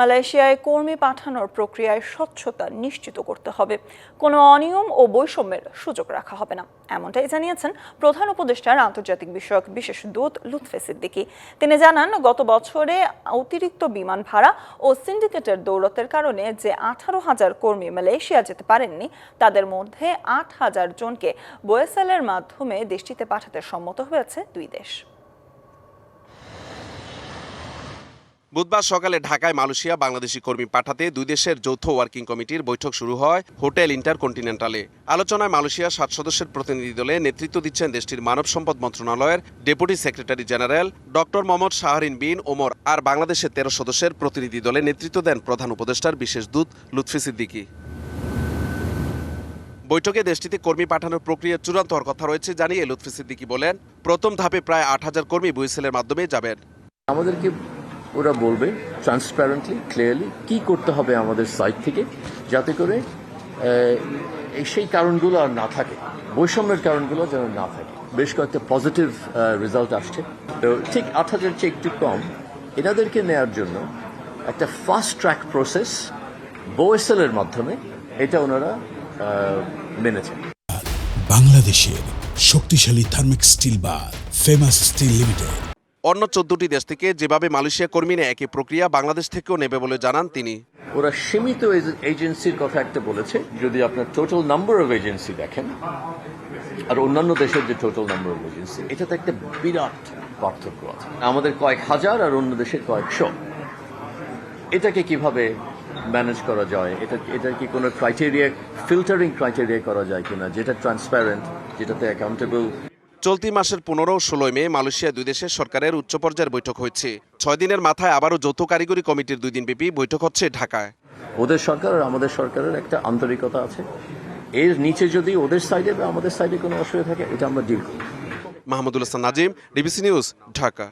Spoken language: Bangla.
মালয়েশিয়ায় কর্মী পাঠানোর প্রক্রিয়ায় স্বচ্ছতা নিশ্চিত করতে হবে। কোনো অনিয়ম ও বৈষম্যের সুযোগ রাখা হবে না। এমনটাই জানিয়েছেন প্রধান উপদেষ্টার আন্তর্জাতিক বিষয়ক বিশেষ দূত লুৎফে সিদ্দিকী। তিনি জানান, গত বছরে অতিরিক্ত বিমান ভাড়া ও সিন্ডিকেটের দৌলতের কারণে যে আঠারো হাজার কর্মী মালয়েশিয়া যেতে পারেননি, তাদের মধ্যে আট হাজার জনকে বোয়েসেলের মাধ্যমে দেশটিতে পাঠাতে সম্মত হয়েছে দুই দেশ। বুধবার সকালে ঢাকায় মালয়েশিয়া বাংলাদেশি কর্মী পাঠাতে দুই দেশের যৌথ ওয়ার্কিং কমিটির বৈঠক শুরু হয় হোটেল ইন্টারকন্টিনেন্টালে। আলোচনায় মালয়েশিয়া সাত সদস্যের প্রতিনিধি দলে নেতৃত্ব দিচ্ছেন দেশটির মানব সম্পদ মন্ত্রণালয়ের deputy secretary general doctor Mohammad Shahrin bin Omar আর বাংলাদেশের তেরো সদস্যের প্রতিনিধি দলে নেতৃত্ব দেন প্রধান উপদেষ্টার বিশেষ দূত লুৎফি সিদ্দিকী। বৈঠকে দেশটিতে কর্মী পাঠানোর প্রক্রিয়া চূড়ান্ত হওয়ার কথা রয়েছে জানিয়ে লুৎফি সিদ্দিকী বলেন, প্রথম ধাপে প্রায় আট হাজার কর্মী বুয়েসেলের মাধ্যমে যাবেন। আমাদেরকে ওরা বলবে ট্রান্সপারেন্টলি ক্লিয়ারলি কি করতে হবে আমাদের সাইড থেকে যাতে করে সেই কারণগুলো আর না থাকে, বৈষম্যের কারণগুলো যেন না থাকে। বেশ কয়েকটা পজিটিভ রেজাল্ট আসছে। তো ঠিক আট হাজার চেয়ে একটু কম। এনাদেরকে নেয়ার জন্য একটা ফাস্ট ট্র্যাক প্রসেস বোয়েসেলের মাধ্যমে এটা ওনারা মেনেছেন বাংলাদেশের শক্তিশালী thermic steel bar Famous Steel Limited অন্য চোদ্দটি দেশ থেকে যেভাবে মালয়েশিয়া কর্মী নেয় একই প্রক্রিয়া বাংলাদেশ থেকেও নেবে বলে জানান তিনি। ওরা সীমিত এজেন্সির কথা একটা বলেছে। যদি আপনার টোটাল নাম্বার অফ এজেন্সি দেখেন, আর অন্যান্য দেশের যে টোটাল নাম্বার অফ এজেন্সি এটাতে একটা বিরাট পার্থক্য আছে। আমাদের কয়েক হাজার আর অন্য দেশের কয়েকশো। এটাকে কীভাবে ম্যানেজ করা যায়? এটা এটা কি কোনো ক্রাইটেরিয়া ফিল্টারিং ক্রাইটেরিয়া করা যায় কিনা, যেটা ট্রান্সপারেন্ট যেটাতে অ্যাকাউন্টেবল চলতি মাসের পনেরো ও ষোলোই মে মালয়েশিয়া দুই দেশের সরকারের উচ্চ পর্যায়ের বৈঠক হয়েছে। ছয় দিনের মাথায় আবারও যৌথ কারিগরি কমিটির দুই দিনব্যাপী বৈঠক হচ্ছে ঢাকায়। ওদের সরকার আর আমাদের সরকারের একটা আন্তরিকতা আছে। এর নিচে যদি ওদের সাইডে বা আমাদের সাইডে কোনো অসুবিধা থাকে এটা আমরা ডিল করি মাহমুদুল হাসান নাজিম ডিবিসি নিউজ ঢাকা।